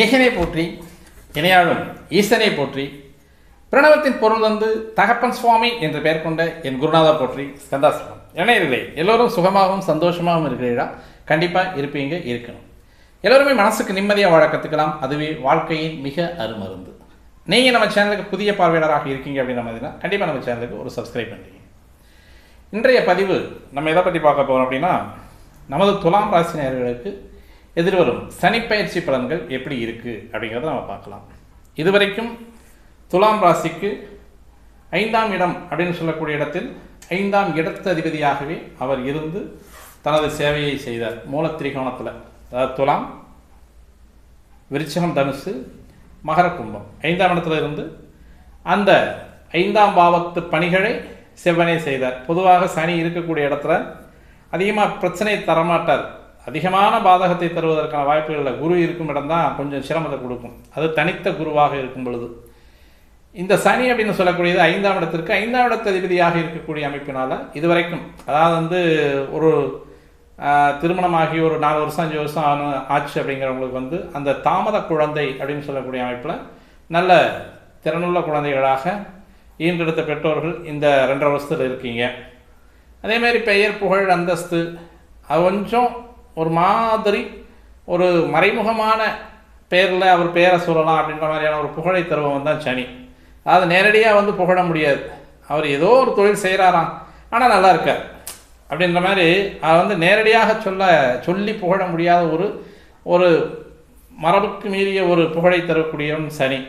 ஏகனை போற்றி இணையாளும் ஈசனை போற்றி பிரணவத்தின் பொருள் வந்து தகப்பன் சுவாமி என்று பெயர் கொண்ட என் குருநாதா போற்றி ஸ்கந்தாசிரமம். இணையர்களே எல்லோரும் சுகமாகவும் சந்தோஷமாகவும் இருக்கிறீர்களா? கண்டிப்பாக இருப்பீங்க இருக்கணும். எல்லோருமே மனசுக்கு நிம்மதியாக வாழ கற்றுக்கலாம் அதுவே வாழ்க்கையின் மிக அருமருந்து. நீங்கள் நம்ம சேனலுக்கு புதிய பார்வையாளராக இருக்கீங்க அப்படின்ற மாதிரினா கண்டிப்பாக நம்ம சேனலுக்கு ஒரு சப்ஸ்கிரைப் பண்ணுறீங்க இன்றைய பதிவு நம்ம எதை பற்றி பார்க்க போகிறோம் அப்படின்னா நமது துலாம் ராசினியர்களுக்கு எதிர்வரும் சனிப்பயிற்சி பலன்கள் எப்படி இருக்குது அப்படிங்கிறத நம்ம பார்க்கலாம். இதுவரைக்கும் துலாம் ராசிக்கு ஐந்தாம் இடம் அப்படின்னு சொல்லக்கூடிய இடத்தில் ஐந்தாம் இடத்து அதிபதியாகவே அவர் இருந்து தனது சேவையை செய்தார். மூலத்திரிகோணத்தில். அதாவது துலாம் விருச்சகம் தனுசு மகர கும்பம். ஐந்தாம் இடத்துல இருந்து அந்த ஐந்தாம் பாவத்து பணிகளை செவ்வனே செய்தார். பொதுவாக சனி இருக்கக்கூடிய இடத்துல அதிகமாக பிரச்சனை தரமாட்டார். அதிகமான பாதகத்தை தருவதற்கான வாய்ப்புகளில் குரு இருக்கும் இடம்தான் கொஞ்சம் சிரமத்தை கொடுக்கும். அது தனித்த குருவாக இருக்கும் பொழுது. இந்த சனி அப்படின்னு சொல்லக்கூடியது ஐந்தாம் இடத்திற்கு ஐந்தாம் இடத்து அதிபதியாக இருக்கக்கூடிய அமைப்பினால் இதுவரைக்கும் அதாவது வந்து ஒரு திருமணமாகி ஒரு நாலு வருஷம் அஞ்சு வருஷம் ஆன ஆச்சு அப்படிங்கிறவங்களுக்கு வந்து அந்த தாமத குழந்தை அப்படின்னு சொல்லக்கூடிய அமைப்பில் நல்ல திறனுள்ள குழந்தைகளாக ஈன்றெடுத்த பெற்றோர்கள் இந்த ரெண்டரை வருஷத்தில் இருக்கீங்க. அதேமாரி பெயர் புகழ் அந்தஸ்து அது கொஞ்சம் ஒரு மாதிரி ஒரு மறைமுகமான பேரில் அவர் பேரை சொல்லலாம் அப்படின்ற மாதிரியான ஒரு புகழை தருபவன் தான் சனி. அதாவது நேரடியாக வந்து புகழ முடியாது. அவர் ஏதோ ஒரு தொழில் செய்கிறாராம் ஆனால் நல்லா இருக்கார். அப்படின்ற மாதிரி அதை வந்து நேரடியாக சொல்ல சொல்லி புகழ முடியாத ஒரு ஒரு மரபுக்கு மீறிய ஒரு புகழை தரக்கூடியவன் சனி.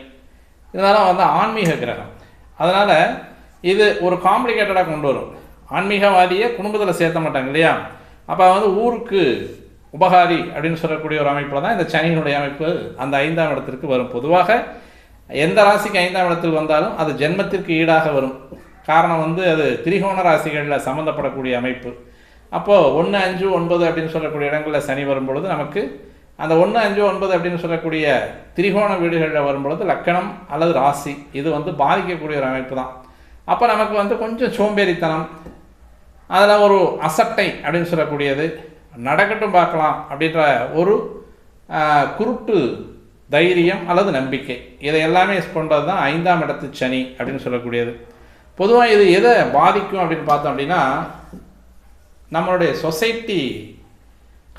இதனால் வந்து ஆன்மீக கிரகம். அதனால் இது ஒரு காம்ப்ளிகேட்டடாக கொண்டு வரும். ஆன்மீகவாதியை குடும்பத்தில் சேர்த்த மாட்டாங்க இல்லையா? அப்போ வந்து ஊருக்கு உபகாரி அப்படின்னு சொல்லக்கூடிய ஒரு அமைப்பில் தான் இந்த சனியினுடைய அமைப்பு அந்த ஐந்தாம் இடத்திற்கு வரும். பொதுவாக எந்த ராசிக்கு ஐந்தாம் இடத்தில் வந்தாலும் அது ஜென்மத்திற்கு ஈடாக வரும். காரணம் வந்து அது திரிகோண ராசிகளில் சம்மந்தப்படக்கூடிய அமைப்பு. அப்போது ஒன்று அஞ்சு ஒன்பது அப்படின்னு சொல்லக்கூடிய இடங்களில் சனி வரும் பொழுது நமக்கு அந்த ஒன்று அஞ்சு ஒன்பது அப்படின்னு சொல்லக்கூடிய திரிகோண வீடுகளில் வரும் பொழுது லக்கணம் அல்லது ராசி இது வந்து பாதிக்கக்கூடிய ஒரு அமைப்பு தான். அப்போ நமக்கு வந்து கொஞ்சம் சோம்பேறித்தனம் அதில் ஒரு அசட்டை அப்படின்னு சொல்லக்கூடியது. நடக்கட்டும் பார்க்கலாம் அப்படின்ற ஒரு குருட்டு தைரியம் அல்லது நம்பிக்கை. இதை எல்லாமே கொண்டது தான் ஐந்தாம் இடத்து சனி அப்படின்னு சொல்லக்கூடியது. பொதுவாக இது எதை பாதிக்கும் அப்படின்னு பார்த்தோம் அப்படின்னா நம்மளுடைய சொசைட்டி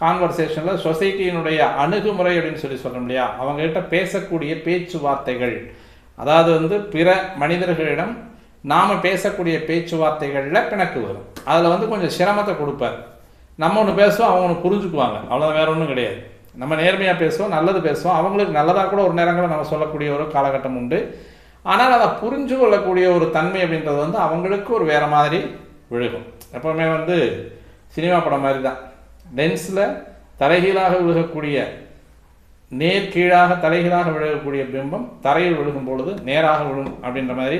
கான்வர்சேஷனில் சொசைட்டியினுடைய அணுகுமுறை அப்படின்னு சொல்லி சொல்கிறோம் இல்லையா? அவங்ககிட்ட பேசக்கூடிய பேச்சுவார்த்தைகள். அதாவது வந்து பிற மனிதர்களிடம் நாம் பேசக்கூடிய பேச்சுவார்த்தைகளில் பிணக்கு வரும். அதில் வந்து கொஞ்சம் சிரமத்தை கொடுப்பார். நம்ம ஒன்று பேசுவோம் அவங்க ஒன்று புரிஞ்சுக்குவாங்க. அவ்வளோதான் வேற ஒன்றும் கிடையாது. நம்ம நேர்மையாக பேசுவோம் நல்லது பேசுவோம். அவங்களுக்கு நல்லதாக கூட ஒரு நேரங்களில் நம்ம சொல்லக்கூடிய ஒரு காலகட்டம் உண்டு. ஆனால் அதை புரிஞ்சு கொள்ளக்கூடிய ஒரு தன்மை அப்படின்றது வந்து அவங்களுக்கு ஒரு வேறு மாதிரி விழுகும். எப்போவுமே வந்து சினிமா படம் மாதிரி தான் லென்ஸில் தலைகீழாக விழுகக்கூடிய நேர் கீழாக தலைகீழாக விழுகக்கூடிய பிம்பம் தரையில் விழுகும் பொழுது நேராக விழும் அப்படின்ற மாதிரி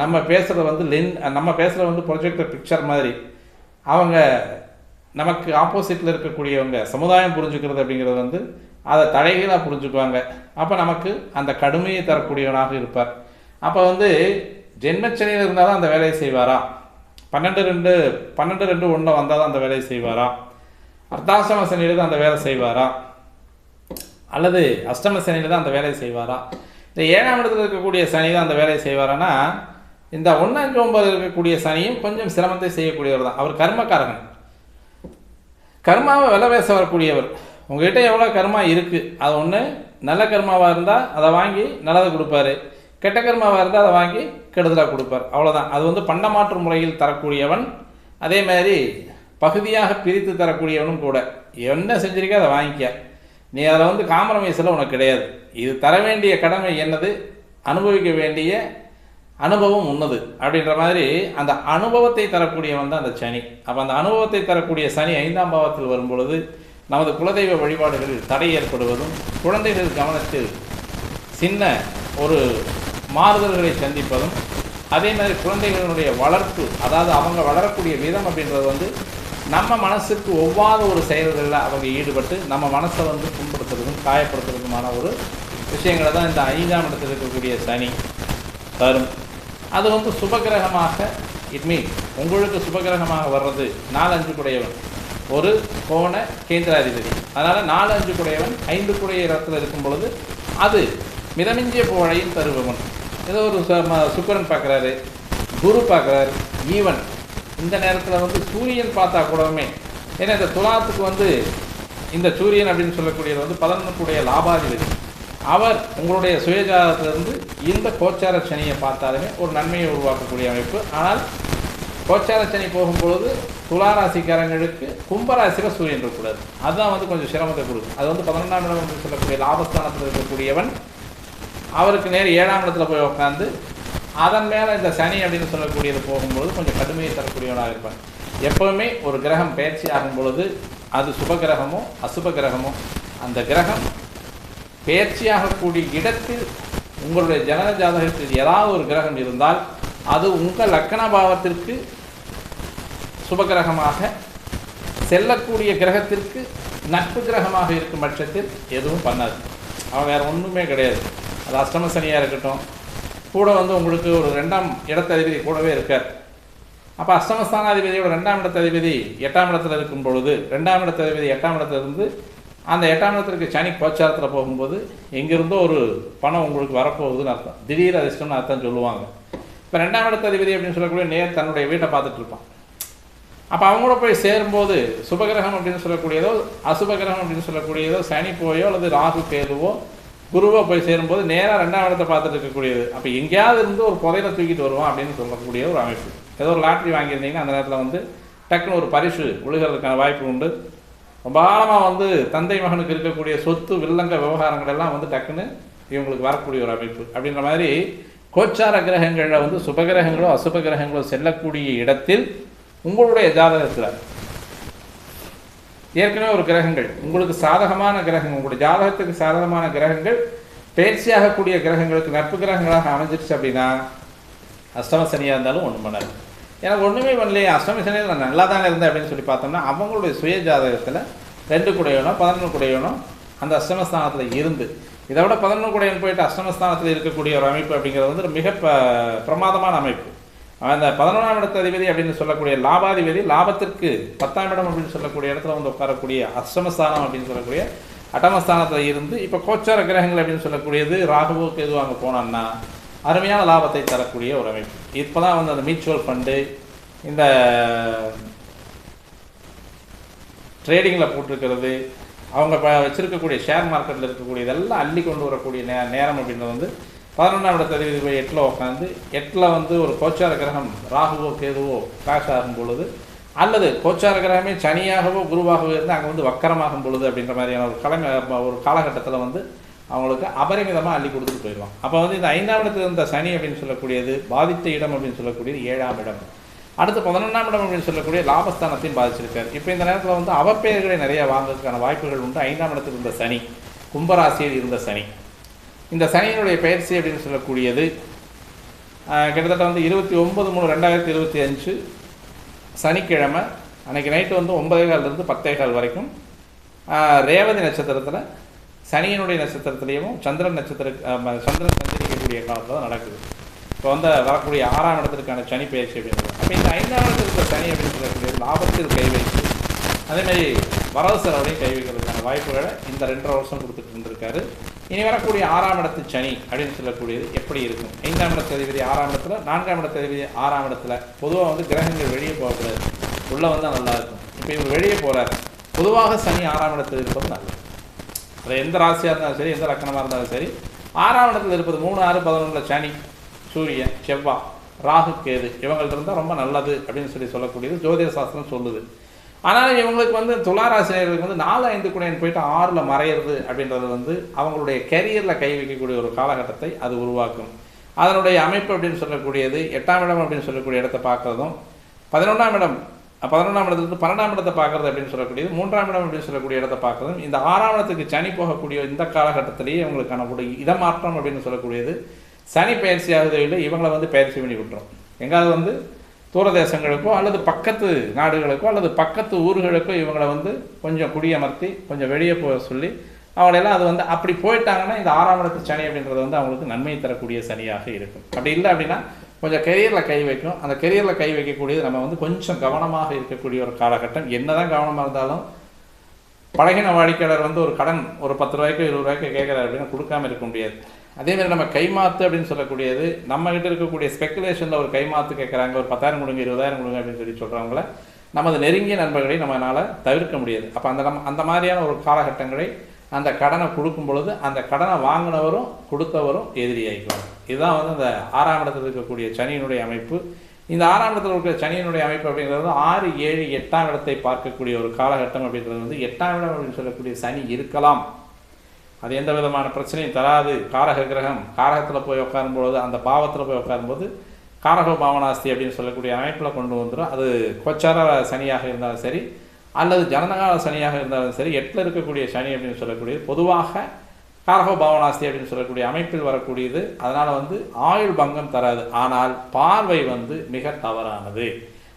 நம்ம பேசுகிறது வந்து லென் நம்ம பேசுகிறது வந்து ப்ரொஜெக்டர் பிக்சர் மாதிரி. அவங்க நமக்கு ஆப்போசிட்டில் இருக்கக்கூடியவங்க சமுதாயம் புரிஞ்சுக்கிறது அப்படிங்கிறது வந்து அதை தலைகீழாக புரிஞ்சுக்குவாங்க. அப்போ நமக்கு அந்த கடுமையை தரக்கூடியவனாக இருப்பார். அப்போ வந்து ஜென்மச்சனையில் இருந்தால் தான் அந்த வேலையை செய்வாரா பன்னெண்டு ரெண்டு பன்னெண்டு ரெண்டு ஒன்றில் வந்தால் தான் அந்த வேலையை செய்வாரா அர்த்தாசிரம சனியில் தான் அந்த வேலை செய்வாரா அல்லது அஷ்டம சனியில் தான் அந்த வேலையை செய்வாரா இந்த ஏழாம் இடத்துல இருக்கக்கூடிய சனி தான் அந்த வேலையை செய்வாரான்னா இந்த ஒன்னாஞ்சு ஒன்பது இருக்கக்கூடிய சனியும் கொஞ்சம் சிரமத்தை செய்யக்கூடியவர் தான். அவர் கர்மக்காரகன். கர்மாவை விலை பேச வரக்கூடியவர். உங்ககிட்ட எவ்வளோ கர்மா இருக்குது அது ஒன்று நல்ல கர்மாவாக இருந்தால் அதை வாங்கி நல்லதை கொடுப்பாரு. கெட்ட கர்மாவாக இருந்தால் அதை வாங்கி கெடுதலாக கொடுப்பார். அவ்வளோதான் அது வந்து பண்டமாற்று முறையில் தரக்கூடியவன் அதே மாதிரி பகுதியாக பிரித்து தரக்கூடியவனும் கூட. என்ன செஞ்சிருக்கோ அதை வாங்கிக்க. நீ அதில் வந்து காம்ப்ரமைஸில் உனக்கு கிடையாது. இது தர வேண்டிய கடமை என்னது? அனுபவிக்க வேண்டிய அனுபவம் உன்னது அப்படின்ற மாதிரி அந்த அனுபவத்தை தரக்கூடியவன் தான் அந்த சனி. அப்போ அந்த அனுபவத்தை தரக்கூடிய சனி ஐந்தாம் பாவத்தில் வரும் பொழுது நமது குலதெய்வ வழிபாடுகளில் தடை ஏற்படுவதும் குழந்தைகள் கவனத்தில் சின்ன ஒரு மாறுதல்களை சந்திப்பதும் அதே மாதிரி குழந்தைகளுடைய வளர்ப்பு அதாவது அவங்க வளரக்கூடிய விதம் அப்படின்றது வந்து நம்ம மனசுக்கு ஒவ்வாத ஒரு செயல்களில் அவங்க ஈடுபட்டு நம்ம மனசை வந்து புண்படுத்துறதும் காயப்படுத்துறதுமான ஒரு விஷயங்களை தான் இந்த ஐந்தாம் இடத்தில் இருக்கக்கூடிய சனி தரும். அது வந்து சுபகிரகமாக இட் மீன் உங்களுக்கு சுபகிரகமாக வர்றது நாலஞ்சு குடையவன். ஒரு கோண கேந்திராதிபதி. அதனால் நாலு அஞ்சு குடையவன் ஐந்து குடைய இடத்துல இருக்கும் பொழுது அது மிதமிஞ்சிய புகழையும் தருபவன். ஏதோ ஒரு சுக்கரன் ம- பார்க்குறாரு குரு பார்க்குறாரு ஈவன். இந்த நேரத்தில் வந்து சூரியன் பார்த்தா கூடவுமே ஏன்னா இந்த துலாத்துக்கு வந்து இந்த சூரியன் அப்படின்னு சொல்லக்கூடியது வந்து பதினொன்றுக்குடைய லாபாதிபதி. அவர் உங்களுடைய சுயஜாதத்திலிருந்து இந்த கோச்சார சனியை பார்த்தாலுமே ஒரு நன்மையை உருவாக்கக்கூடிய அமைப்பு. ஆனால் கோச்சார சனி போகும்பொழுது துளாராசிக்காரங்களுக்கு கும்பராசியில் சூரியன் இருக்கக்கூடாது. அதுதான் வந்து கொஞ்சம் சிரமத்தை கொடுக்கும். அது வந்து பதினொன்றாம் இடம் என்று சொல்லக்கூடிய லாபஸ்தானத்தில் இருக்கக்கூடியவன் அவருக்கு நேர் ஏழாம் இடத்துல போய் உட்காந்து அதன் மேலே இந்த சனி அப்படின்னு சொல்லக்கூடியது போகும்பொழுது கொஞ்சம் கடுமையை தரக்கூடியவனாக இருப்பான். எப்போவுமே ஒரு கிரகம் பயிற்சி ஆகும் பொழுது அது சுப கிரகமோ அசுப கிரகமோ அந்த கிரகம் பயிற்சியாகக்கூடிய இடத்தில் உங்களுடைய ஜனன ஜாதகத்தில் ஏதாவது ஒரு கிரகம் இருந்தால் அது உங்கள் லக்கண பாவத்திற்கு சுபகிரகமாக செல்லக்கூடிய கிரகத்திற்கு நட்பு கிரகமாக இருக்கும் பட்சத்தில் எதுவும் பண்ணாது. அவன் வேறு ஒன்றுமே கிடையாது. அது அஷ்டம சனியாக இருக்கட்டும். கூட வந்து உங்களுக்கு ஒரு ரெண்டாம் இடத்ததிபதி கூடவே இருக்கார். அப்போ அஷ்டமஸ்தானாதிபதியோட ரெண்டாம் இடத்ததிபதி எட்டாம் இடத்துல இருக்கும் பொழுது ரெண்டாம் இடத்ததிபதி எட்டாம் இடத்துல இருந்து அந்த எட்டாம் இடத்திற்கு சனி கோச்சாரத்தில் போகும்போது எங்கிருந்தோ ஒரு பணம் உங்களுக்கு வரப்போகுதுன்னு அர்த்தம். திடீர் அதிர்ஷ்டம்னு அர்த்தம் சொல்லுவாங்க. இப்போ ரெண்டாம் இடத்ததிபதி அப்படின்னு சொல்லக்கூடிய நேர் தன்னுடைய வீட்டை பார்த்துட்டு இருப்பான். அப்போ அவங்க கூட போய் சேரும்போது சுபகிரகம் அப்படின்னு சொல்லக்கூடியதோ அசுபகிரகம் அப்படின்னு சொல்லக்கூடியதோ சனி போயோ அல்லது ராகு கேதுவோ குருவோ போய் சேரும்போது நேராக ரெண்டாம் இடத்தை பார்த்துட்டு இருக்கக்கூடியது. அப்போ எங்கேயாவது இருந்து ஒரு புதையில தூக்கிட்டு வருவோம் அப்படின்னு சொல்லக்கூடிய ஒரு அமைப்பு. ஏதோ ஒரு லாட்ரி வாங்கியிருந்தீங்கன்னா அந்த நேரத்தில் வந்து டக்குன்னு ஒரு பரிசு விழுகிறதுக்கான வாய்ப்பு உண்டு. ரொம்ப காலமாக வந்து தந்தை மகனுக்கு இருக்கக்கூடிய சொத்து வில்லங்க விவகாரங்கள் எல்லாம் வந்து டக்குன்னு இவங்களுக்கு வரக்கூடிய ஒரு அமைப்பு. அப்படின்ற மாதிரி கோச்சார கிரகங்களில் வந்து சுபகிரகங்களோ அசுப கிரகங்களோ செல்லக்கூடிய இடத்தில் உங்களுடைய ஜாதகத்தில் ஏற்கனவே ஒரு கிரகங்கள் உங்களுக்கு சாதகமான கிரகங்கள் உங்களுடைய ஜாதகத்துக்கு சாதகமான கிரகங்கள் பயிற்சியாகக்கூடிய கிரகங்களுக்கு நட்பு கிரகங்களாக அமைஞ்சிருச்சு அப்படின்னா அஷ்டம சனியாக இருந்தாலும் ஒன்றும் பண்ணாது. எனக்கு ஒன்றுமே பண்ணலையே அஷ்டம சனியில் நான் நல்லா தானே இருந்தேன் அப்படின்னு சொல்லி பார்த்தோம்னா அவங்களுடைய சுய ஜாதகத்தில் ரெண்டு குடையனோ பதினொன்று குடையனோ அந்த அஷ்டமஸ்தானத்தில் இருந்து. இதை விட பதினொன்று குடையன் போயிட்டு அஷ்டமஸ்தானத்தில் இருக்கக்கூடிய ஒரு அமைப்பு அப்படிங்கிறது வந்து மிக பிரமாதமான அமைப்பு. அந்த பதினொன்றாம் இடத்த அதிபதி அப்படின்னு சொல்லக்கூடிய லாபாதிபதி லாபத்திற்கு பத்தாம் இடம் அப்படின்னு சொல்லக்கூடிய இடத்துல வந்து உட்காரக்கூடிய அஷ்டமஸ்தானம் அப்படின்னு சொல்லக்கூடிய அட்டமஸ்தானத்தில் இருந்து இப்போ கோச்சார கிரகங்கள் அப்படின்னு சொல்லக்கூடியது ராகுவோ கேது அங்கே போனான்னா அருமையான லாபத்தை தரக்கூடிய ஒரு அமைப்பு. இப்போ தான் வந்து அந்த மியூச்சுவல் ஃபண்டு இந்த ட்ரேடிங்கில் போட்டிருக்கிறது அவங்க ப வச்சுருக்கக்கூடிய ஷேர் மார்க்கெட்டில் இருக்கக்கூடிய இதெல்லாம் அள்ளி கொண்டு வரக்கூடிய நே நேரம் அப்படின்றது வந்து பதினொன்றாம் இடத்ததிபதி போய் எட்டில் உட்காந்து எட்டில் வந்து ஒரு கோச்சார கிரகம் ராகுவோ கேதுவோ கிராஷ் ஆகும் பொழுது அல்லது கோச்சார கிரகமே சனியாகவோ குருவாகவோ இருந்து அங்கே வந்து வக்கரமாகும் பொழுது அப்படின்ற மாதிரியான ஒரு கலங்க ஒரு காலகட்டத்தில் வந்து அவங்களுக்கு அபரிமிதமாக அள்ளி கொடுத்துட்டு போயிடுவான். அப்போ வந்து இந்த ஐந்தாம் இடத்துல இருந்த சனி அப்படின்னு சொல்லக்கூடியது பாதித்த இடம் அப்படின்னு சொல்லக்கூடியது ஏழாம் இடம். அடுத்து பதினொன்றாம் இடம் அப்படின்னு சொல்லக்கூடிய லாபஸ்தானத்தையும் பாதிச்சிருக்காரு. இப்போ இந்த நேரத்தில் வந்து அவப்பெயர்களை நிறைய வாங்குறதுக்கான வாய்ப்புகள் உண்டு. ஐந்தாம் இடத்தில் இருந்த சனி கும்பராசியில் இருந்த சனி. இந்த சனியினுடைய பயிற்சி அப்படின்னு சொல்லக்கூடியது கிட்டத்தட்ட வந்து இருபத்தி ஒம்பது மூணு ரெண்டாயிரத்தி இருபத்தி அஞ்சு சனிக்கிழமை. அன்னைக்கு நைட்டு வந்து ஒன்பதே கால்லேருந்து பத்தே கால் வரைக்கும் ரேவதி நட்சத்திரத்தில் சனியினுடைய நட்சத்திரத்திலையும் சந்திரன் நட்சத்திர சந்திரன் சஞ்சரிக்கக்கூடிய காலத்தில் தான் நடக்குது. இப்போ வந்து வரக்கூடிய ஆறாம் இடத்திற்கான சனி பயிற்சி அப்படின்றது அப்போ இந்த ஐந்தாம் இடத்தில் இருக்கிற சனி அப்படின்னு சொல்லக்கூடிய லாபத்தில் கை வைத்து அதேமாதிரி வரவு செலவுலையும் கை வைக்கிறதுக்கான வாய்ப்புகளை இந்த ரெண்டரை வருஷம் கொடுத்துட்டு இருந்திருக்காரு. இனி வரக்கூடிய ஆறாம் இடத்து சனி அப்படின்னு சொல்லக்கூடியது எப்படி இருக்கும்? ஐந்தாம் இடத்து அதிபதி ஆறாம் இடத்துல நான்காம் இடத்து அதிபதி ஆறாம் இடத்துல. பொதுவாக வந்து கிரகங்கள் வெளியே போகக்கூடாது. உள்ளே வந்தால் நல்லா இருக்கும். இப்போ இவர் வெளியே போகிறார் பொதுவாக சனி ஆறாம் இடத்தில் இருப்பது நல்லது. அது எந்த ராசியாக இருந்தாலும் சரி எந்த லக்கணமாக இருந்தாலும் சரி. ஆறாம் இடத்துல இருப்பது மூணு ஆறு பதினொன்றில் சனி சூரியன் செவ்வாய் ராகு கேது. இவங்கள்ட்ட இருந்தால் ரொம்ப நல்லது அப்படின்னு சொல்லி சொல்லக்கூடியது ஜோதிட சாஸ்திரம் சொல்லுது. ஆனாலும் இவங்களுக்கு வந்து துளாராசிரியர்களுக்கு வந்து நாலு ஐந்து குடையன் போயிட்டு ஆறில் மறையிறது அப்படின்றது வந்து அவங்களுடைய கெரியரில் கை வைக்கக்கூடிய ஒரு காலகட்டத்தை அது உருவாக்கும். அதனுடைய அமைப்பு அப்படின்னு சொல்லக்கூடியது எட்டாம் இடம் அப்படின்னு சொல்லக்கூடிய இடத்தை பார்க்குறதும் பதினொன்றாம் இடம் பதினொன்றாம் இடத்துக்கு பன்னெண்டாம் இடத்தை பார்க்கறது அப்படின்னு சொல்லக்கூடியது மூன்றாம் இடம் அப்படின்னு சொல்லக்கூடிய இடத்தை பார்க்கறதும் இந்த ஆறாம் இடத்துக்கு சனி போகக்கூடிய இந்த காலகட்டத்திலேயே இவங்களுக்கான ஒரு இடமாற்றம் அப்படின்னு சொல்லக்கூடியது. சனி பயிற்சி ஆகுதோ இல்லை இவங்களை வந்து பயிற்சி பண்ணி விட்டுரும். எங்காவது வந்து தூரதேசங்களுக்கோ அல்லது பக்கத்து நாடுகளுக்கோ அல்லது பக்கத்து ஊர்களுக்கோ இவங்களை வந்து கொஞ்சம் குடியமர்த்தி கொஞ்சம் வெளியே போக சொல்லி அவங்களெல்லாம் அது வந்து அப்படி போயிட்டாங்கன்னா இந்த ஆறாம் இடத்து சனி அப்படின்றது வந்து அவங்களுக்கு நன்மை தரக்கூடிய சனியாக இருக்கும். அப்படி இல்லை அப்படின்னா கொஞ்சம் கெரியரில் கை வைக்கும் அந்த கெரியரில் கை வைக்கக்கூடியது நம்ம வந்து கொஞ்சம் கவனமாக இருக்கக்கூடிய ஒரு காலகட்டம். என்னதான் கவனமாக இருந்தாலும் பழகின வாடிக்கையாளர் வந்து ஒரு கடன் ஒரு பத்து ரூபாய்க்கு இருபது ரூபாய்க்கு கேட்குறாரு அப்படின்னா கொடுக்காம இருக்க முடியாது. அதேமாதிரி நம்ம கைமாத்து அப்படின்னு சொல்லக்கூடியது நம்மகிட்ட இருக்கக்கூடிய ஸ்பெக்குலேஷனில் ஒரு கைமாத்து கேட்குறாங்க ஒரு பத்தாயிரம் கொடுங்க இருபதாயிரம் கொடுங்க அப்படின்னு சொல்லி சொல்கிறவங்கள நமது நெருங்கிய நண்பர்களை நம்மளால் தவிர்க்க முடியாது. அப்போ அந்த நம்ம அந்த மாதிரியான ஒரு காலகட்டங்களை அந்த கடனை கொடுக்கும் பொழுது அந்த கடனை வாங்கினவரும் கொடுத்தவரும் எதிரியாகிக்குவாங்க இதுதான் வந்து அந்த ஆறாம் இடத்துல இருக்கக்கூடிய சனியினுடைய அமைப்பு. இந்த ஆறாம் இடத்துல இருக்கிற சனியினுடைய அமைப்பு அப்படிங்கிறது ஆறு ஏழு எட்டாம் இடத்தை பார்க்கக்கூடிய ஒரு காலகட்டம் அப்படின்றது வந்து எட்டாம் இடம் அப்படின்னு சொல்லக்கூடிய சனி இருக்கலாம். அது எந்த விதமான பிரச்சனையும் தராது. காரக கிரகம் காரகத்தில் போய் உட்காரும்பொழுது அந்த பாவத்தில் போய் உட்காரும்போது காரக பாவனாஸ்தி அப்படின்னு சொல்லக்கூடிய அமைப்பில் கொண்டு வந்துடும் அது கொச்சார சனியாக இருந்தாலும் சரி அல்லது ஜனனகால சனியாக இருந்தாலும் சரி எட்டில் இருக்கக்கூடிய சனி அப்படின்னு சொல்லக்கூடியது பொதுவாக காரக பாவனாஸ்தி அப்படின்னு சொல்லக்கூடிய அமைப்பில் வரக்கூடியது. அதனால் வந்து ஆயுள் பங்கம் தராது. ஆனால் பார்வை வந்து மிக தவறானது.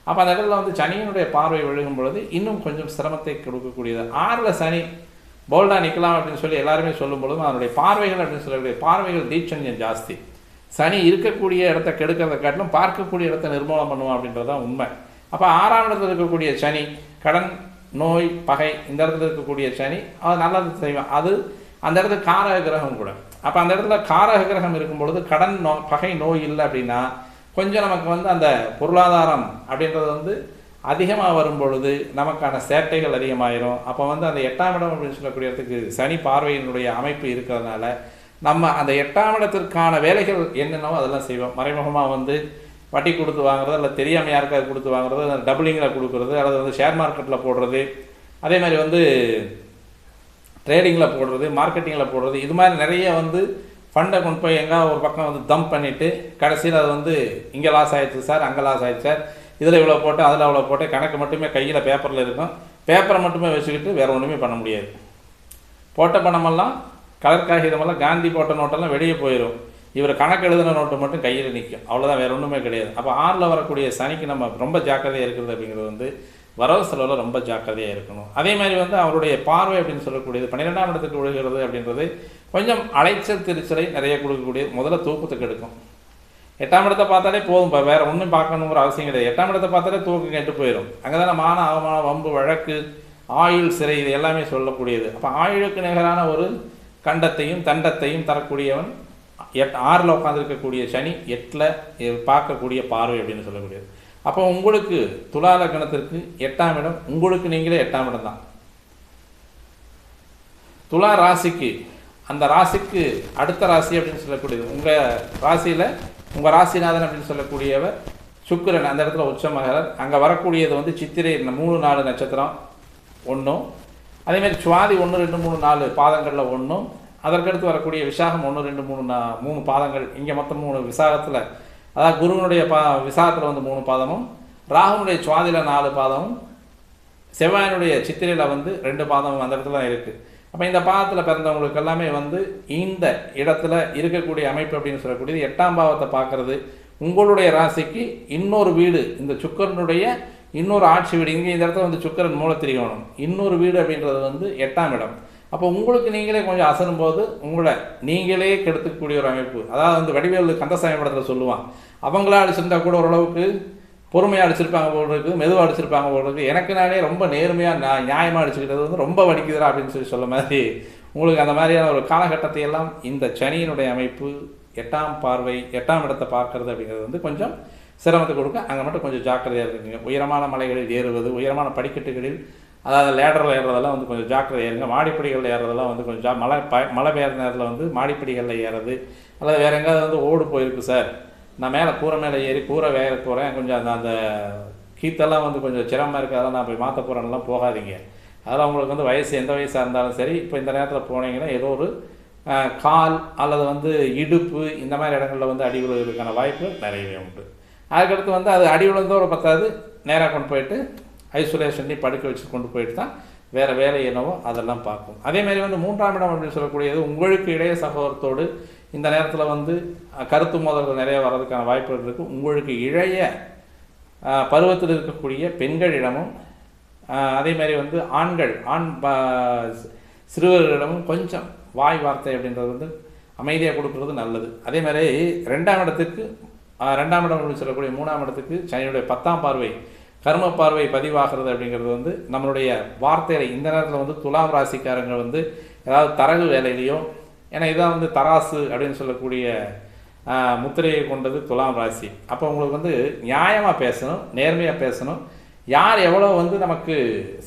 அப்போ அந்த இடத்துல வந்து சனியினுடைய பார்வை விழுகும் பொழுது இன்னும் கொஞ்சம் சிரமத்தை கொடுக்கக்கூடியது. ஆறில் சனி போல்டாக நிற்கலாம் அப்படின்னு சொல்லி எல்லாருமே சொல்லும் பொழுதும் அதனுடைய பார்வைகள் அப்படின்னு சொல்லக்கூடிய பார்வைகள் தீட்சண்யம் ஜாஸ்தி. சனி இருக்கக்கூடிய இடத்த கெடுக்கிறத காட்டிலும் பார்க்கக்கூடிய இடத்த நிர்மூலம் பண்ணுவோம் அப்படின்றது தான் உண்மை. அப்போ ஆறாம் இடத்துல இருக்கக்கூடிய சனி கடன் நோய் பகை இந்த இடத்துல இருக்கக்கூடிய சனி அது நல்லது செய்வேன் அது அந்த இடத்துல காரக கிரகம் கூட. அப்போ அந்த இடத்துல காரக கிரகம் இருக்கும் பொழுது கடன் நோ பகை நோய் இல்லை அப்படின்னா கொஞ்சம் நமக்கு வந்து அந்த பொருளாதாரம் அப்படின்றது வந்து அதிகமாக வரும் பொழுது நமக்கான சேட்டைகள் அதிகமாயிரும். அப்போ வந்து அந்த எட்டாம் இடம் அப்படின்னு சொல்லக்கூடிய இடத்துக்கு சனி பார்வையினுடைய அமைப்பு இருக்கிறதுனால நம்ம அந்த எட்டாம் இடத்திற்கான வேலைகள் என்னென்னவோ அதெல்லாம் செய்வோம். மறைமுகமாக வந்து வட்டி கொடுத்து வாங்குறது அல்லது தெரியாமல் யாருக்காவது கொடுத்து வாங்குறது டபுளிங்கில் கொடுக்குறது அல்லது வந்து ஷேர் மார்க்கெட்டில் போடுறது. அதே மாதிரி வந்து ட்ரேடிங்கில் போடுறது மார்க்கெட்டிங்கில் போடுறது. இது மாதிரி நிறைய வந்து ஃபண்டை கொண்டு போய் எங்கே ஒரு பக்கம் வந்து தம்ப் பண்ணிவிட்டு கடைசியில் அது வந்து இங்கே லாஸ் ஆயிடுச்சு சார் அங்கே லாஸ் ஆயிடுச்சு சார் இதில் இவ்வளோ போட்டு அதில் அவ்வளோ போட்டு கணக்கு மட்டுமே கையில் பேப்பரில் இருக்கும். பேப்பரை மட்டுமே வச்சுக்கிட்டு வேறு ஒன்றுமே பண்ண முடியாது. போட்ட பணமெல்லாம் கலர் காகிதமெல்லாம் காந்தி போட்ட நோட்டெல்லாம் வெளியே போயிடும் இவர் கணக்கு எழுதின நோட்டு மட்டும் கையில் நிற்கும் அவ்வளோதான் வேறு ஒன்றுமே கிடையாது. அப்போ ஆறில் வரக்கூடிய சனிக்கு நம்ம ரொம்ப ஜாக்கிரதையாக இருக்கிறது அப்படிங்கிறது வந்து வரவு செலவில் ரொம்ப ஜாக்கிரதையாக இருக்கணும். அதே மாதிரி வந்து அவருடைய பார்வை அப்படின்னு சொல்லக்கூடியது பன்னிரெண்டாம் இடத்துக்கு விழுகிறது அப்படின்றது கொஞ்சம் அலைச்சல் திருச்சலை நிறைய கொடுக்கக்கூடியது. முதல்ல தூக்கத்துக்கு எடுக்கும். எட்டாம் இடத்தை பார்த்தாலே போதும் இப்போ வேறு ஒன்றும் பார்க்கணுங்கிற அவசியம் கிடையாது. எட்டாம் இடத்தை பார்த்தாலே தூக்கம் கெட்டு போயிடும் அங்கே தானே மான அவமான வம்பு வழக்கு ஆயுள் சிறை இது எல்லாமே சொல்லக்கூடியது. அப்போ ஆயுளுக்கு நிகரான ஒரு கண்டத்தையும் தண்டத்தையும் தரக்கூடியவன் எட் ஆறில் உட்காந்துருக்கக்கூடிய சனி எட்டில் பார்க்கக்கூடிய பார்வை அப்படின்னு சொல்லக்கூடியது. அப்போ உங்களுக்கு துலா லக்னத்திற்கு எட்டாம் இடம் உங்களுக்கு நீங்களே எட்டாம் இடம் தான். துலா ராசிக்கு அந்த ராசிக்கு அடுத்த ராசி அப்படின்னு சொல்லக்கூடியது. உங்கள் ராசியில் உங்கள் ராசிநாதன் அப்படின்னு சொல்லக்கூடியவர் சுக்கிரன் அந்த இடத்துல உச்சமகரர் அங்கே வரக்கூடியது வந்து சித்திரை மூணு நாலு நட்சத்திரம் ஒன்றும் அதேமாதிரி சுவாதி ஒன்று ரெண்டு மூணு நாலு பாதங்களில் ஒன்றும் அதற்கடுத்து வரக்கூடிய விசாகம் ஒன்று ரெண்டு மூணு நா மூணு பாதங்கள். இங்கே மொத்தம் மூணு விசாகத்தில். அதாவது குருவனுடைய பா விசாகத்தில் வந்து மூணு பாதமும் ராகுனுடைய சுவாதியில் நாலு பாதமும் செவ்வாயினுடைய சித்திரையில் வந்து ரெண்டு பாதமும் அந்த இடத்துல தான் இருக்குது அப்போ இந்த பாதத்தில் பிறந்தவங்களுக்கு எல்லாமே வந்து இந்த இடத்துல இருக்கக்கூடிய அமைப்பு அப்படின்னு சொல்லக்கூடியது. எட்டாம் பாவத்தை பார்க்குறது உங்களுடைய ராசிக்கு இன்னொரு வீடு இந்த சுக்கரனுடைய இன்னொரு ஆட்சி வீடு. இங்கே இந்த இடத்துல வந்து சுக்கரன் மூலத்திரிகோணம். இன்னொரு வீடு அப்படின்றது வந்து எட்டாம் இடம். அப்போ உங்களுக்கு நீங்களே கொஞ்சம் அசரும் போது உங்களை நீங்களே கெடுத்துக்கூடிய ஒரு அமைப்பு. அதாவது வந்து வடிவேலு கந்தசாமி படத்தில் சொல்லுவான் அவங்களா அடிச்சிருந்தா கூட ஓரளவுக்கு பொறுமையாக அடிச்சிருப்பாங்க போல் இருக்குது மெதுவாக அடிச்சிருப்பாங்க போல் இருக்குது எனக்கு நானே ரொம்ப நேர்மையாக நான் நியாயமாக அடிச்சுக்கிட்டது வந்து ரொம்ப வடிக்குதுரா அப்படின்னு சொல்லி சொல்ல மாதிரி உங்களுக்கு அந்த மாதிரியான ஒரு காலகட்டத்தை எல்லாம் இந்த சனியினுடைய அமைப்பு எட்டாம் பார்வை எட்டாம் இடத்தை பார்க்கறது அப்படிங்கிறது வந்து கொஞ்சம் சிரமத்தை கொடுக்க அங்கே மட்டும் கொஞ்சம் ஜாக்கிரதையாக இருக்குங்க. உயரமான மலைகளில் ஏறுவது உயரமான படிக்கட்டுகளில் அதாவது லேடரில் ஏறுறதெல்லாம் வந்து கொஞ்சம் ஜாக்கிரதை ஏறுங்க மாடிப்படிகளில் ஏறுறதெல்லாம் வந்து கொஞ்சம் ஜா மழை ப மழை பெய்யுற நேரத்தில் வந்து மாடிப்படிகளில் ஏறது. அல்லது வேறு எங்கேயாவது வந்து ஓடு போயிருக்கு சார். நான் மேலே கூரை மேலே ஏறி கூரை வேற போகிறேன் கொஞ்சம் அந்த அந்த கீத்தெல்லாம் வந்து கொஞ்சம் சிரமமாக இருக்குது அதெல்லாம் நான் போய் மாற்ற போகிறேன்லாம் போகாதீங்க. அதெல்லாம் உங்களுக்கு வந்து வயசு எந்த வயசாக இருந்தாலும் சரி இப்போ இந்த நேரத்தில் போனீங்கன்னா ஏதோ ஒரு கால் அல்லது வந்து இடுப்பு இந்த மாதிரி இடங்களில் வந்து அடி விழுவதற்கான வாய்ப்பு நிறையவே உண்டு. அதுக்கடுத்து வந்து அது அடி விழுந்தோட பத்தாது. நேராக கொண்டு போயிட்டு ஐசோலேஷன்லி படுக்க வச்சு கொண்டு போயிட்டு தான் வேறு வேலை என்னவோ அதெல்லாம் பார்க்கும். அதே மாதிரி வந்து மூன்றாம் இடம் அப்படின்னு சொல்லக்கூடியது உங்களுக்கு இளைய சகோதரத்தோடு இந்த நேரத்தில் வந்து கருத்து மோதல்கள் நிறைய வர்றதுக்கான வாய்ப்புகள் இருக்குது உங்களுக்கு இளைய பருவத்தில் இருக்கக்கூடிய பெண்களிடமும் அதே மாதிரி வந்து ஆண்கள் ஆண் சிறுவர்களிடமும் கொஞ்சம் வாய் வார்த்தை அப்படின்றது வந்து அமைதியாக கொடுக்கறது நல்லது. அதே மாதிரி ரெண்டாம் இடத்துக்கு ரெண்டாம் இடம் அப்படின்னு சொல்லக்கூடிய மூணாம் இடத்துக்கு சனியுடைய பத்தாம் பார்வை கர்ம பார்வை பதிவாகிறது அப்படிங்கிறது வந்து நம்மளுடைய வார்த்தையில் இந்த நேரத்தில் வந்து துலாம் ராசிக்காரங்க வந்து ஏதாவது தரகு வேலையிலையோ ஏன்னா இதான் வந்து தராசு அப்படின்னு சொல்லக்கூடிய முத்திரையை கொண்டது துலாம் ராசி. அப்போ உங்களுக்கு வந்து நியாயமாக பேசணும் நேர்மையாக பேசணும். யார் எவ்வளோ வந்து நமக்கு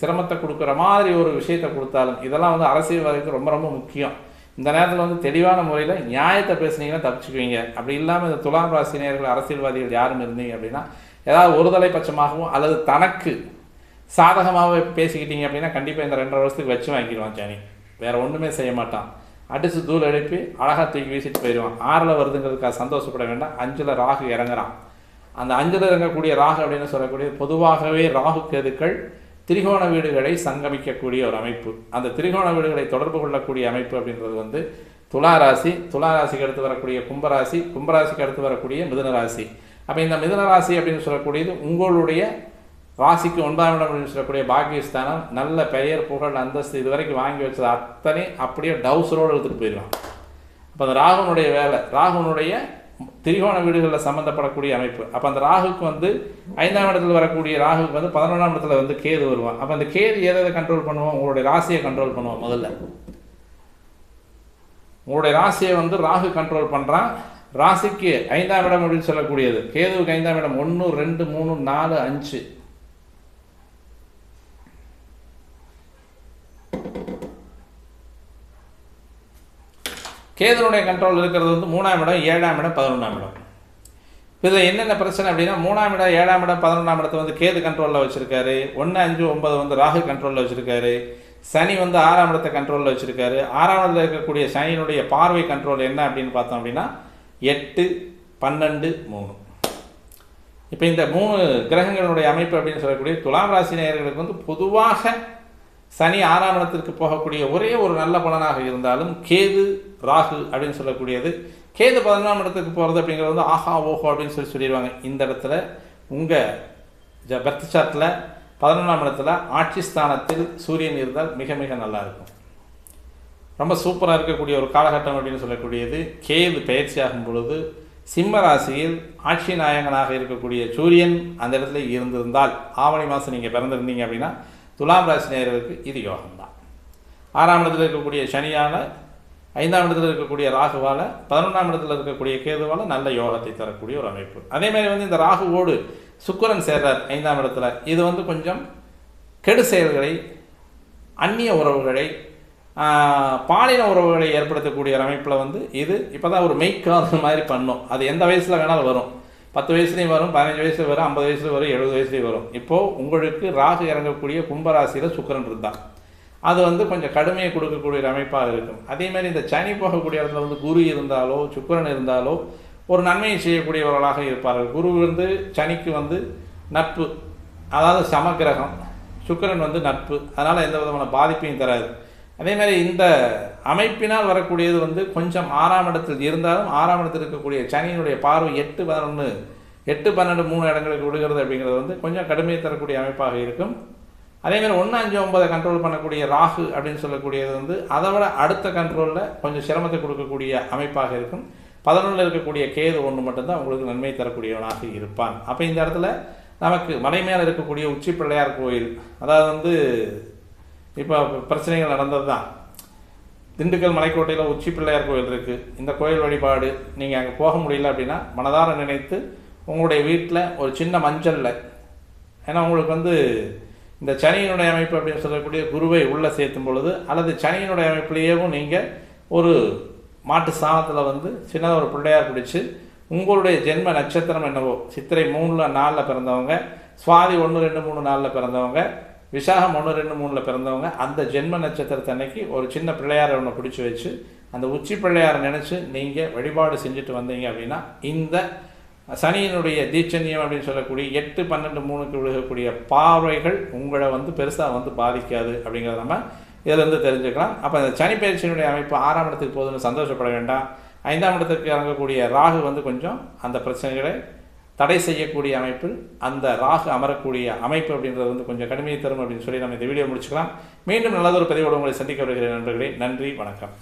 சிரமத்தை கொடுக்குற மாதிரி ஒரு விஷயத்தை கொடுத்தாலும் இதெல்லாம் வந்து அரசியல்வாதிக்கு ரொம்ப ரொம்ப முக்கியம். இந்த நேரத்தில் வந்து தெளிவான முறையில் நியாயத்தை பேசுனீங்கன்னா தப்பிச்சுக்குவீங்க. அப்படி இல்லாமல் இந்த துலாம் ராசி நேர்கள் அரசியல்வாதிகள் யாரும் இருந்தீங்க அப்படின்னா ஏதாவது ஒரு தலைப்பட்சமாகவும் அல்லது தனக்கு சாதகமாகவே பேசிக்கிட்டீங்க அப்படின்னா கண்டிப்பாக இந்த ரெண்டரை வருஷத்துக்கு வச்சு வாங்கிடுவான் சனி வேறு ஒன்றுமே செய்ய மாட்டான். அடித்து தூள் எழுப்பி அழகாக தூக்கி வீசிட்டு போயிடுவான். ஆறில் வருதுங்கிறதுக்காக சந்தோஷப்பட வேண்டாம். அஞ்சில் ராகு இறங்குறான். அந்த அஞ்சில் இறங்கக்கூடிய ராகு அப்படின்னு சொல்லக்கூடிய பொதுவாகவே ராகு கேதுக்கள் திரிகோண வீடுகளை சங்கமிக்கக்கூடிய ஒரு அமைப்பு. அந்த திரிகோண வீடுகளை தொடர்பு கொள்ளக்கூடிய அமைப்பு அப்படின்றது வந்து துலா ராசி ராசிக்கு அடுத்து வரக்கூடிய கும்பராசி. கும்பராசிக்கு அடுத்து வரக்கூடிய மிதுன ராசி அப்போ இந்த மிதன ராசி அப்படின்னு சொல்லக்கூடியது உங்களுடைய ராசிக்கு ஒன்பதாம் இடம் அப்படின்னு சொல்லக்கூடிய பாக்கியஸ்தானம் நல்ல பெயர் புகழ் அந்தஸ்து இது வரைக்கும் வாங்கி வச்சது அத்தனை அப்படியே டவுசரோடு எடுத்துகிட்டு போயிடுவான். அப்போ அந்த ராகுனுடைய வேலை ராகுனுடைய திரிகோண வீடுகளில் சம்மந்தப்படக்கூடிய அமைப்பு. அப்போ அந்த ராகுக்கு வந்து ஐந்தாம் இடத்துல வரக்கூடிய ராகுக்கு வந்து பதினொன்றாம் இடத்துல வந்து கேது வருவான். அப்போ அந்த கேது எதை எதை கண்ட்ரோல் பண்ணுவோம் உங்களுடைய ராசியை கண்ட்ரோல் பண்ணுவோம் முதல்ல. உங்களுடைய ராசியை வந்து ராகு கண்ட்ரோல் பண்ணுறான் ராசிக்கு ஐந்தாம் இடம் அப்படின்னு சொல்லக்கூடியது. கேதுவுக்கு ஐந்தாம் இடம் ஒன்று ரெண்டு மூணு நாலு அஞ்சு. கேதுனுடைய கண்ட்ரோல் இருக்கிறது வந்து மூணாம் இடம் ஏழாம் இடம் பதினொன்றாம் இடம். இதில் என்னென்ன பிரச்சனை அப்படின்னா மூணாம் இடம் ஏழாம் இடம் பதினொன்றாம் இடத்தை வந்து கேது கண்ட்ரோலில் வச்சுருக்காரு. ஒன்று அஞ்சு ஒன்பது வந்து ராகு கண்ட்ரோலில் வச்சுருக்காரு. சனி வந்து ஆறாம் இடத்தை கண்ட்ரோலில் வச்சுருக்காரு. ஆறாம் இடத்தில் இருக்கக்கூடிய சனியினுடைய பார்வை கண்ட்ரோல் என்ன அப்படின்னு பார்த்தோம் அப்படின்னா எட்டு பன்னெண்டு மூணு. இப்போ இந்த மூணு கிரகங்களுடைய அமைப்பு அப்படின்னு சொல்லக்கூடிய துலாம் ராசி நேயர்களுக்கு வந்து பொதுவாக சனி ஆறாம் இடத்திற்கு போகக்கூடிய ஒரே ஒரு நல்ல பலனாக இருந்தாலும் கேது ராகு அப்படின்னு சொல்லக்கூடியது. கேது பதினொன்றாம் இடத்துக்கு போகிறது அப்படிங்கிறது வந்து ஆஹா ஓஹோ அப்படின்னு சொல்லி சொல்லிடுவாங்க. இந்த இடத்துல உங்கள் ஜ பர்த் சாட்டில் பதினொன்றாம் இடத்துல ஆட்சி ஸ்தானத்தில் சூரியன் இருந்தால் மிக மிக நல்லா இருக்கும். ரொம்ப சூப்பராக இருக்கக்கூடிய ஒரு காலகட்டம் அப்படின்னு சொல்லக்கூடியது. கேது பயிற்சியாகும் பொழுது சிம்ம ராசியில் ஆட்சி நாயகனாக இருக்கக்கூடிய சூரியன் அந்த இடத்துல இருந்திருந்தால் ஆவணி மாதம் நீங்கள் பிறந்திருந்தீங்க அப்படின்னா துலாம் ராசி நேயர்களுக்கு இது யோகம்தான். ஆறாம் இடத்துல இருக்கக்கூடிய சனியால் ஐந்தாம் இடத்துல இருக்கக்கூடிய ராகுவால் பதினொன்றாம் இடத்துல இருக்கக்கூடிய கேதுவால் நல்ல யோகத்தை தரக்கூடிய ஒரு அமைப்பு. அதே மாதிரி வந்து இந்த ராகுவோடு சுக்கரன் சேர்றார் ஐந்தாம் இடத்துல. இது வந்து கொஞ்சம் கெடு செயல்களை அந்நிய உறவுகளை பாலின உறவுகளை ஏற்படுத்தக்கூடிய ஒரு அமைப்பில் வந்து இது இப்போ தான் ஒரு மெய்க்காதல் மாதிரி பண்ணும். அது எந்த வயசில் வேணாலும் வரும். பத்து வயசுலேயும் வரும் பதினஞ்சு வயசுல வரும் ஐம்பது வயசுல வரும் எழுபது வயசுலேயும் வரும். இப்போது உங்களுக்கு ராகு இறங்கக்கூடிய கும்பராசியில் சுக்கரன் இருந்தான். அது வந்து கொஞ்சம் கடுமையை கொடுக்கக்கூடிய ஒரு அமைப்பாக இருக்கும். அதே மாதிரி இந்த சனி போகக்கூடிய இடத்துல வந்து குரு இருந்தாலோ சுக்கிரன் இருந்தாலோ ஒரு நன்மையை செய்யக்கூடியவர்களாக இருப்பார்கள். குரு வந்து சனிக்கு வந்து நட்பு. அதாவது சமக்கிரகம் சுக்கிரன் வந்து நட்பு. அதனால் எந்த விதமான பாதிப்பையும் தராது. அதே மாதிரி இந்த அமைப்பினால் வரக்கூடியது வந்து கொஞ்சம் ஆறாம் இடத்தில் இருந்தாலும் ஆறாம் இடத்தில் இருக்கக்கூடிய சனியினுடைய பார்வை எட்டு பதினொன்று எட்டு பன்னெண்டு மூணு இடங்களுக்கு விடுகிறது அப்படிங்கிறது வந்து கொஞ்சம் கடுமையை தரக்கூடிய அமைப்பாக இருக்கும். அதே மாதிரி ஒன்று அஞ்சு ஒன்பதை கண்ட்ரோல் பண்ணக்கூடிய ராகு அப்படின்னு சொல்லக்கூடியது வந்து அதை விட அடுத்த கண்ட்ரோலில் கொஞ்சம் சிரமத்தை கொடுக்கக்கூடிய அமைப்பாக இருக்கும். பதினொன்றில் இருக்கக்கூடிய கேது ஒன்று மட்டும்தான் உங்களுக்கு நன்மை தரக்கூடியவனாக இருப்பான். அப்போ இந்த இடத்துல நமக்கு மலை மேலே இருக்கக்கூடிய உச்சி பிள்ளையார் கோயில் அதாவது வந்து இப்போ பிரச்சனைகள் நடந்தது தான் திண்டுக்கல் மலைக்கோட்டையில் உச்சி பிள்ளையார் கோயில் இருக்குது இந்த கோயில் வழிபாடு நீங்கள் அங்கே போக முடியல அப்படின்னா மனதார நினைத்து உங்களுடைய வீட்டில் ஒரு சின்ன மஞ்சளில் ஏன்னா உங்களுக்கு வந்து இந்த சனியினுடைய அமைப்பு அப்படின்னு சொல்லக்கூடிய குருவை உள்ளே சேர்த்தும் பொழுது அல்லது சனியினுடைய அமைப்புலேயேவும் நீங்கள் ஒரு மாட்டு சாணத்தில் வந்து சின்னதாக ஒரு பிள்ளையார் பிடிச்சி உங்களுடைய ஜென்ம நட்சத்திரம் என்னவோ சித்திரை மூணில் நாலில் பிறந்தவங்க சுவாதி ஒன்று ரெண்டு மூணு நாலில் பிறந்தவங்க விசாகம் ஒன்று ரெண்டு மூணில் பிறந்தவங்க அந்த ஜென்ம நட்சத்திரத்தை அன்னைக்கு ஒரு சின்ன பிள்ளையாரை ஒன்று பிடிச்சி வச்சு அந்த உச்சி பிள்ளையாரை நினச்சி நீங்கள் வழிபாடு செஞ்சுட்டு வந்தீங்க அப்படின்னா இந்த சனியினுடைய தீட்சண்யம் அப்படின்னு சொல்லக்கூடிய எட்டு பன்னெண்டு மூணுக்கு விழுகக்கூடிய பார்வைகள் உங்களை வந்து பெருசாக வந்து பாதிக்காது அப்படிங்கிறத நம்ம இதிலிருந்து தெரிஞ்சுக்கலாம். அப்போ இந்த சனி பயிற்சியினுடைய அமைப்பு ஆறாம் இடத்துக்கு போகுதுன்னு சந்தோஷப்பட வேண்டாம். ஐந்தாம் இடத்துக்கு இறங்கக்கூடிய ராகு வந்து கொஞ்சம் அந்த பிரச்சனைகளை தடை செய்யக்கூடிய அமைப்பில் அந்த ராகு அமரக்கூடிய அமைப்பு அப்படின்றது வந்து கொஞ்சம் கடுமையை தரும் அப்படின்னு சொல்லி நம்ம இந்த வீடியோ முடிச்சுக்கலாம். மீண்டும் நல்லதொரு பதிவோடு உங்களை சந்திக்க வருகிறேன் நண்பர்களே. நன்றி வணக்கம்.